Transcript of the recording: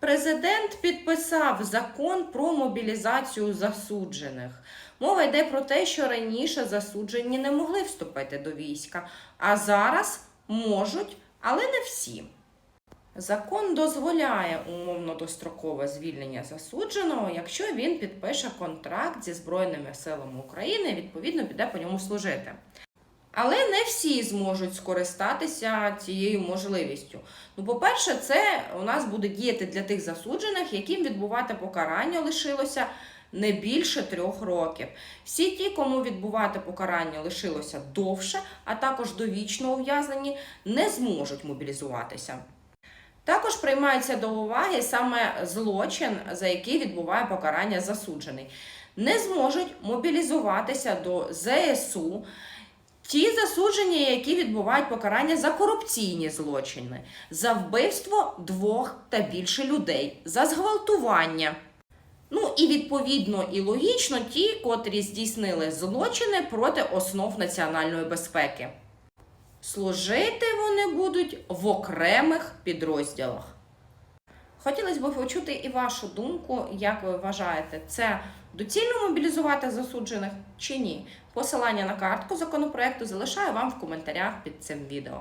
Президент підписав закон про мобілізацію засуджених. Мова йде про те, що раніше засуджені не могли вступити до війська, а зараз можуть, але не всі. Закон дозволяє умовно дострокове звільнення засудженого, якщо він підпише контракт зі Збройними силами України, відповідно піде по ньому служити. Але не всі зможуть скористатися цією можливістю. Ну, по-перше, це у нас буде діяти для тих засуджених, яким відбувати покарання лишилося не більше трьох років. Всі ті, кому відбувати покарання лишилося довше, а також довічно ув'язнені, не зможуть мобілізуватися. Також приймається до уваги саме злочин, за який відбуває покарання засуджений. Не зможуть мобілізуватися до ЗСУ ті засуджені, які відбувають покарання за корупційні злочини, за вбивство двох та більше людей, за зґвалтування. Ну і відповідно і логічно ті, котрі здійснили злочини проти основ національної безпеки. Служити вони будуть в окремих підрозділах. Хотілося б почути і вашу думку, як ви вважаєте, це доцільно мобілізувати засуджених чи ні? Посилання на картку законопроекту залишаю вам в коментарях під цим відео.